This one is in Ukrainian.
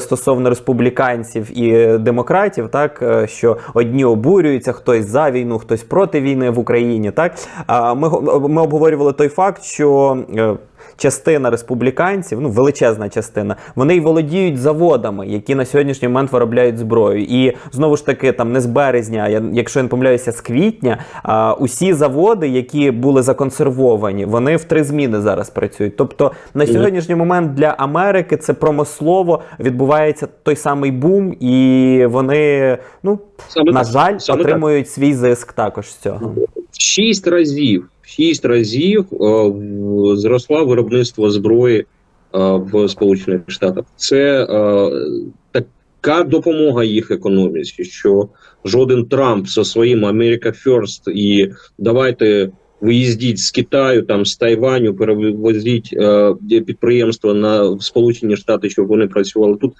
стосовно республіканців і демократів, так е, що одні обурюються, хтось за війну, хтось проти війни в Україні. Так ми, ми обговорювали той факт, що. Частина республіканців, ну величезна частина, вони й володіють заводами, які на сьогоднішній момент виробляють зброю. І знову ж таки, там не з березня, я, якщо я не помиляюся, з квітня, а, усі заводи, які були законсервовані, вони в три зміни зараз працюють. Тобто на сьогоднішній момент для Америки це промислово відбувається той самий бум, і вони, ну Саме на так. жаль, Саме так. отримують свій зиск також з цього. Шість разів, шість разів е, зросла виробництво зброї е, в Сполучених Штатах. Це е, така допомога їх економіці, що жоден Трамп зі своїм America First і давайте. Виїздіть з Китаю, там з Тайваню, перевозіть е, підприємства на в Сполучені Штати, щоб вони працювали тут.